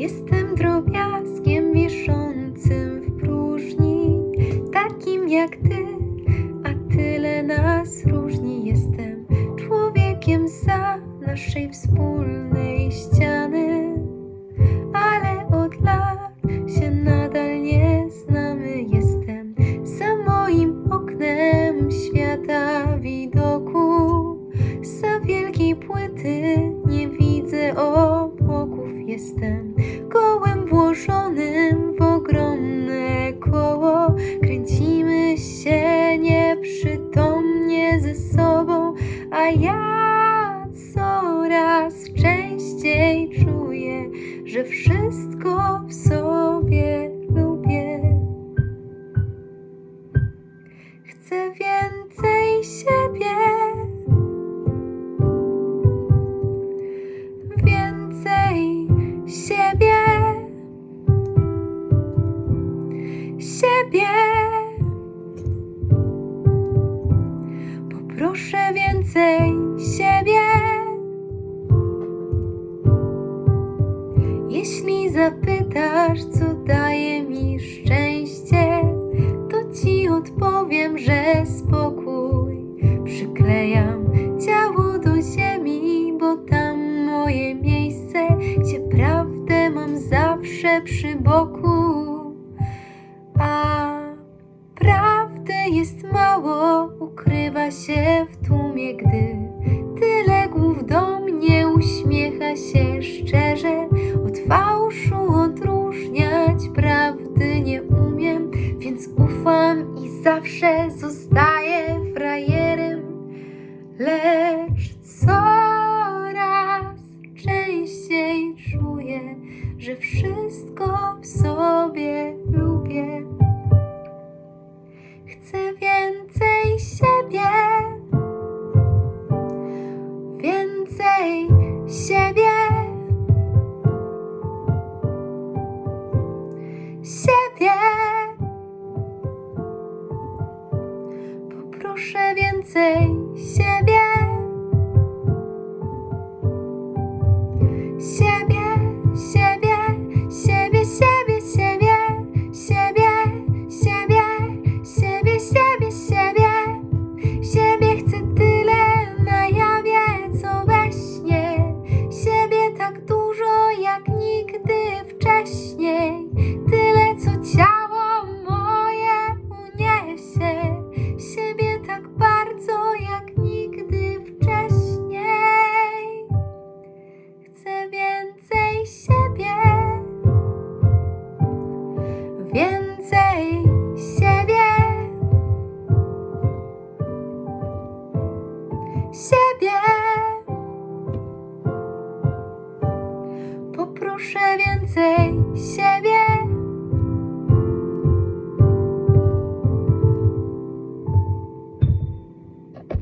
Jestem drobiazgiem wiszącym w próżni, takim jak ty, a tyle nas różni. Jestem człowiekiem za naszej wspólnej ściany, ale od lat się nadal nie znamy. Jestem za moim oknem świata widoku, za wielkiej płyty nie widzę obłoków. Jestem częściej czuję, że wszystko w sobie lubię. Chcę więcej siebie. Więcej siebie. Siebie. Poproszę więcej siebie. Zapytasz, co daje mi szczęście, to ci odpowiem, że spokój. Przyklejam ciało do ziemi, bo tam moje miejsce, gdzie prawdę mam zawsze przy boku. A prawdy jest mało, ukrywa się w tłumie, gdy że wszystko w sobie lubię. Chcę więcej siebie, więcej siebie, siebie. Poproszę więcej siebie, siebie, więcej siebie, więcej